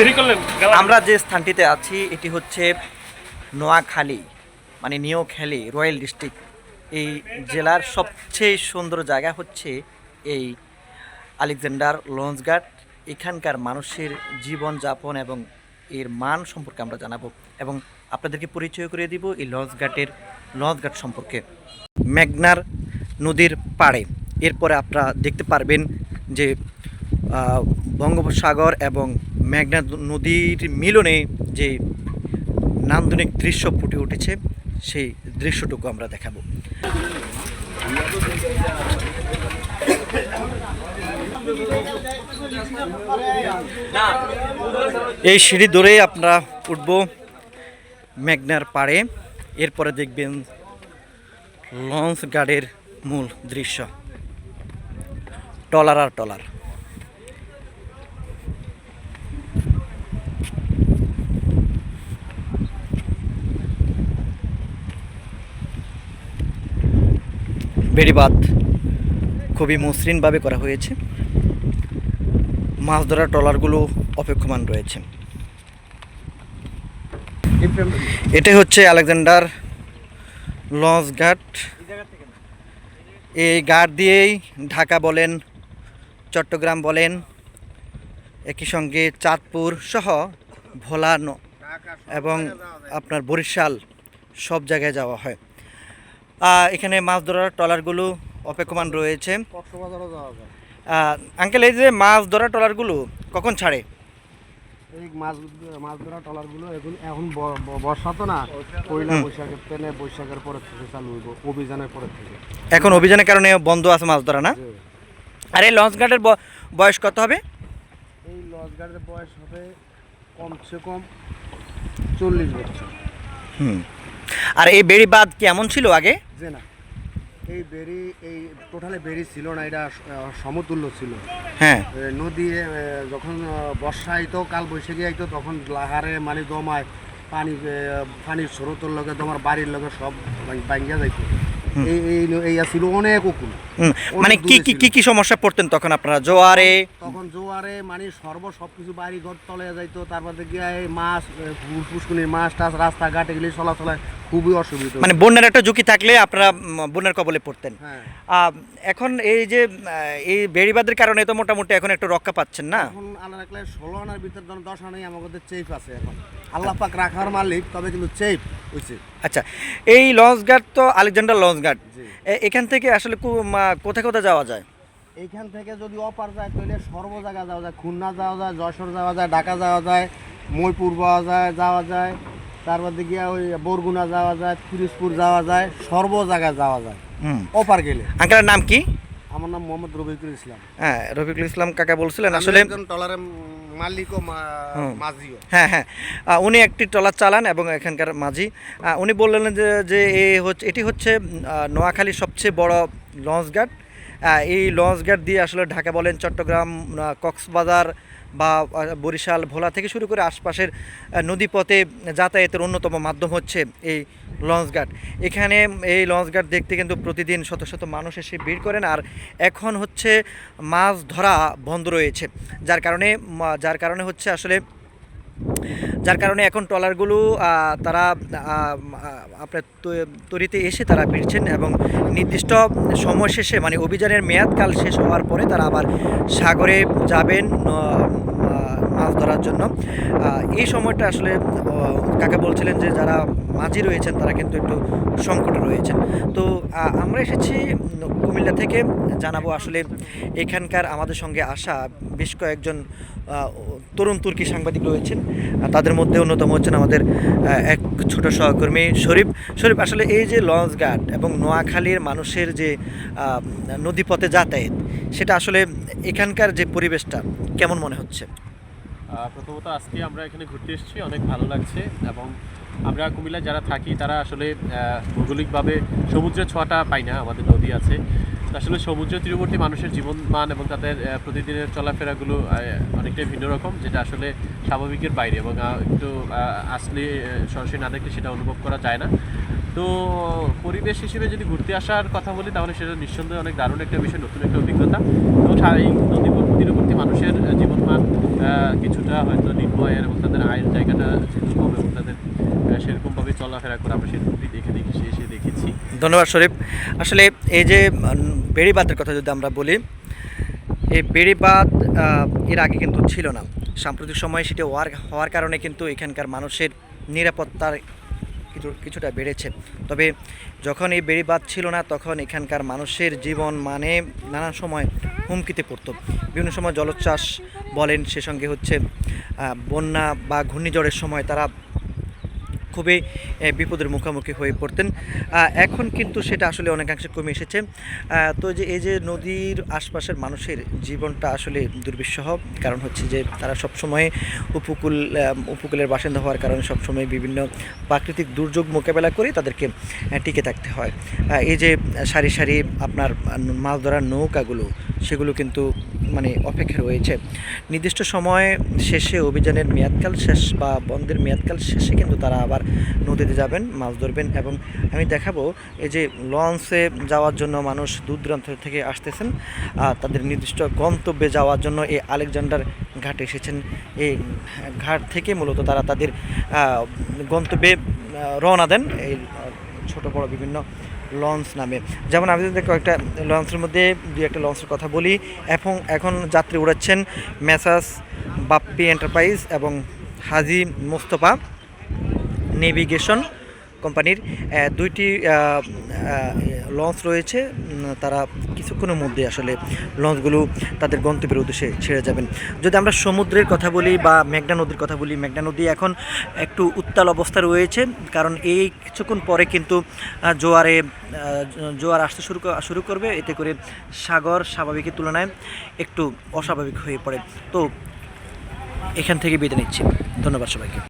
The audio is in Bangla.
দেরি করলেন আমরা যে স্থানটিতে আছি, এটি হচ্ছে নোয়াখালী মানে নিউখালী রয়্যাল ডিস্ট্রিক্ট। এই জেলার সবচেয়ে সুন্দর জায়গা হচ্ছে এই আলেকজান্ডার লঞ্চঘাট এখানকার মানুষের জীবনযাপন এবং এর মান সম্পর্কে আমরা জানাব এবং আপনাদেরকে পরিচয় করে দিব এই লঞ্চঘাটের লঞ্চঘাট সম্পর্কে। মেঘনার নদীর পাড়ে। এরপরে আপনারা দেখতে পারবেন যে বঙ্গোপসাগর এবং মেঘনা নদীর মিলনে যে নান্দনিক দৃশ্য ফুটে উঠেছে, সেই দৃশ্যটুকু আমরা দেখাবো। এই সিঁড়ি ধরে আপনারা উঠব মেঘনার পাড়ে। এরপরে দেখবেন লঞ্চ গার্ডের মূল দৃশ্য। টলার আর টলার। বেড়িবাঁধ খুবই মসৃণভাবে করা হয়েছে। মাছ ধরার ট্রলারগুলো অপেক্ষমান রয়েছে। এটাই হচ্ছে আলেকজান্ডার লঞ্চ ঘাট এই ঘাট দিয়েই ঢাকা বলেন, চট্টগ্রাম বলেন, একই সঙ্গে চাঁদপুর সহ ভোলা এবং আপনার বরিশাল সব জায়গায় যাওয়া হয়। এখানে মাছ ধরার ট্রলারগুলো অপেক্ষমান রয়েছে। আঙ্কেল এই যে মাছ ধরা ট্রলারগুলো কখন ছাড়ে? এই মাছ মাছ ধরা ট্রলারগুলো এখন এখন বর্ষা তো না। পয়লা বৈশাখের পেনে বৈশাখের পরে থেকে চালু হইব অভিযানের পরে থেকে। এখন অভিযানের কারণে বন্ধ আছে মাছ ধরা না? আর এই লঞ্চ ব- বয়স কত হবে? এই লঞ্চ গার্ডের বয়স হবে কমসে কম চল্লিশ বছর। হুম। আর এই বেড়ি বাঁধ কেমন ছিল আগে? যে না এই বেরি এই টোটালে বেরি ছিল না এটা সমতুল্য ছিল। হ্যাঁ। নদী যখন বর্ষা আইতো কাল বৈশাখী আইতো তখন লাহারে মানে দমায় পানি পানির স্রোতের লগে তোমার বাড়ির লগে সব ভাঙ্গিয়া যাইতো। এই এই ছিল অনেক উকুল মানে কি কি কি কি সমস্যা পড়তেন তখন আপনারা? জোয়ারে? তখন জোয়ারে মানে সর্ব সব কিছু বাড়ি ঘর তলে যাইতো তারপর গিয়ে মাছ এ, পু- পুষ্কুনির মাছ টাছ রাস্তাঘাট এগুলি চলাচলে খুবই অসুবিধা মানে বন্যার একটা ঝুঁকি থাকলে আপনারা বন্যার কবলে পড়তেন। হ্যাঁ। এখন এই যে এই বেড়িবাদের কারণে তো মোটামুটি এখন একটু রক্ষা পাচ্ছেন না? এখন আল্লাহ ষোলো আনার ভিতর ধরুন দশ আনাই আমাদের চেপ আছে এখন। আল্লাহ পাক রাখার মালিক তবে কিন্তু চেপ হয়েছে আচ্ছা এই লঞ্চ ঘাট তো আলেকজান্ডার লঞ্চ ঘাট জি। এ- এখান থেকে আসলে কোথায় কোথায় যাওয়া যায়? এইখান থেকে যদি অপার যায় তাহলে সর্ব জায়গা যাওয়া যায়। খুলনা যাওয়া যায় যশোর যাওয়া যায় ঢাকা যাওয়া যায় ময়পুর পাওয়া যায় যাওয়া যায়। তারপর দিকে ওই বরগুনা যাওয়া যায় পিরোজপুর যাওয়া যায় সর্ব জায়গায় যাওয়া যায়। হুম। অপার গেলে। আঙ্কেলের নাম কি? আমার নাম মোহাম্মদ রবিকুল ইসলাম। হ্যাঁ রফিকুল ইসলাম কাকা বলছিলেন আসলে টলারের মালিক ও। মাঝিও। হ্যাঁ হ্যাঁ। উনি একটি ট্রলার চালান এবং এখানকার মাঝি। উনি বললেন যে যে এ হচ্ছে এটি হচ্ছে নোয়াখালীর সবচেয়ে বড় লঞ্চ গার্ড এই লঞ্চ গার্ড দিয়ে আসলে ঢাকা বলেন চট্টগ্রাম কক্সবাজার বা বরিশাল, ভোলা থেকে শুরু করে আশপাশের নদীপথে যাতায়াতের অন্যতম মাধ্যম হচ্ছে এই লঞ্চ গার্ড এখানে এই লঞ্চ গার্ড দেখতে কিন্তু প্রতিদিন শত শত মানুষ এসে ভিড় করেন আর এখন হচ্ছে মাছ ধরা বন্ধ রয়েছে। যার কারণে যার কারণে হচ্ছে আসলে যার কারণে এখন ট্রলারগুলো তারা আপনার তরিতে এসে তারা ফিরছেন এবং নির্দিষ্ট সময় শেষে মানে অভিযানের মেয়াদকাল শেষ হওয়ার পরে তারা আবার সাগরে যাবেন মাছ ধরার জন্য। এই সময়টা আসলে কাকা বলছিলেন যে যারা মাঝি রয়েছেন তারা কিন্তু একটু সংকটে রয়েছেন। তো আমরা এসেছি কুমিল্লা থেকে। জানাব আসলে এখানকার আমাদের সঙ্গে আসা বেশ কয়েকজন তরুণ তুর্কি সাংবাদিক রয়েছেন। তাদের মধ্যে অন্যতম হচ্ছেন আমাদের এক ছোট সহকর্মী শরীফ। শরীফ, আসলে এই যে লঞ্চ ঘাট এবং নোয়াখালীর মানুষের যে নদীপথে যাতায়াত, সেটা আসলে এখানকার যে পরিবেশটা কেমন মনে হচ্ছে? প্রথমত আজকে আমরা এখানে ঘুরতে এসেছি, অনেক ভালো লাগছে এবং আমরা কুমিল্লায় যারা থাকি তারা আসলে ভৌগোলিকভাবে সমুদ্রের ছোঁয়াটা পাই না, আমাদের নদী আছে। আসলে সমুদ্র তীরবর্তী মানুষের জীবনমান এবং তাদের প্রতিদিনের চলাফেরাগুলো অনেকটাই ভিন্ন রকম, যেটা আসলে স্বাভাবিকের বাইরে এবং একটু আসলে সরাসরি না দেখলে সেটা অনুভব করা যায় না। তো পরিবেশ হিসেবে যদি ঘুরতে আসার কথা বলি, তাহলে সেটা নিঃসন্দেহে অনেক দারুণ একটা বিষয়, নতুন একটা অভিজ্ঞতা। এবং এই নদী তীরবর্তী মানুষের জীবনমান কিছুটা হয়তো নির্ভয়ের এবং তাদের আয়ের জায়গাটা যেহেতু কম এবং তাদের সেরকমভাবে চলাফেরা করে আমরা সেরকমই দেখে দেখে এসে দেখেছি। ধন্যবাদ শরীফ। আসলে এই যে বেড়িবাঁধের কথা যদি আমরা বলি, এই বেড়িবাঁধ এর আগে কিন্তু ছিল না। সাম্প্রতিক সময়ে সেটি হওয়ার হওয়ার কারণে কিন্তু এখানকার মানুষের নিরাপত্তার কিছু, কিছুটা বেড়েছে। তবে যখন এই বেড়িবাঁধ ছিল না, তখন এখানকার মানুষের জীবন মানে নানা সময় হুমকিতে পড়ত। বিভিন্ন সময় জলোচ্ছ্বাস বলেন, সে সঙ্গে হচ্ছে বন্যা বা ঘূর্ণিঝড়ের সময় তারা খুবই বিপদের মুখোমুখি হয়ে পড়তেন। এখন কিন্তু সেটা আসলে অনেকাংশে কমে এসেছে। তো যে, এই যে নদীর আশপাশের মানুষের জীবনটা আসলে দুর্বিষহ। কারণ হচ্ছে যে, তারা সবসময় উপকূল উপকূলের বাসিন্দা হওয়ার কারণে সবসময় বিভিন্ন প্রাকৃতিক দুর্যোগ মোকাবেলা করে তাদেরকে টিকে থাকতে হয়। এই যে, সারি সারি আপনার মাছ ধরার নৌকাগুলো সেগুলো কিন্তু মানে অপেক্ষা রয়েছে। নির্দিষ্ট সময় শেষে অভিযানের মেয়াদকাল শেষ বা বন্ধের মেয়াদকাল শেষে কিন্তু তারা আবার নদীতে যাবেন, মাছ ধরবেন এবং আমি দেখাবো এই যে লঞ্চে যাওয়ার জন্য মানুষ দূর দূরান্ত থেকে আসতেছেন, আর তাদের নির্দিষ্ট গন্তব্যে যাওয়ার জন্য এই আলেকজান্ডার ঘাটে এসেছেন। এই ঘাট থেকে মূলত তারা তাদের গন্তব্যে রওনা দেন। এই ছোট বড় বিভিন্ন লঞ্চ নামে। যেমন আমি যদি কয়েকটা লঞ্চের মধ্যে দুই একটা লঞ্চের কথা বলি, এখন এখন যাত্রী উড়াচ্ছেন মেসাস, বাপ্পি এন্টারপ্রাইজ এবং হাজি মোস্তফা নেভিগেশন। কোম্পানির দুইটি লঞ্চ রয়েছে। তারা কিছুক্ষণের মধ্যে আসলে লঞ্চগুলো তাদের গন্তব্যের উদ্দেশ্যে ছেড়ে যাবেন। যদি আমরা সমুদ্রের কথা বলি বা মেঘনা নদীর কথা বলি, মেঘনা নদী এখন একটু উত্তাল অবস্থা রয়েছে, কারণ এই কিছুক্ষণ পরে কিন্তু জোয়ারে জোয়ার আসতে শুরু শুরু করবে। এতে করে সাগর স্বাভাবিকের তুলনায় একটু অস্বাভাবিক হয়ে পড়ে। তো এখান থেকে বিদায় নিচ্ছি। ধন্যবাদ সবাইকে।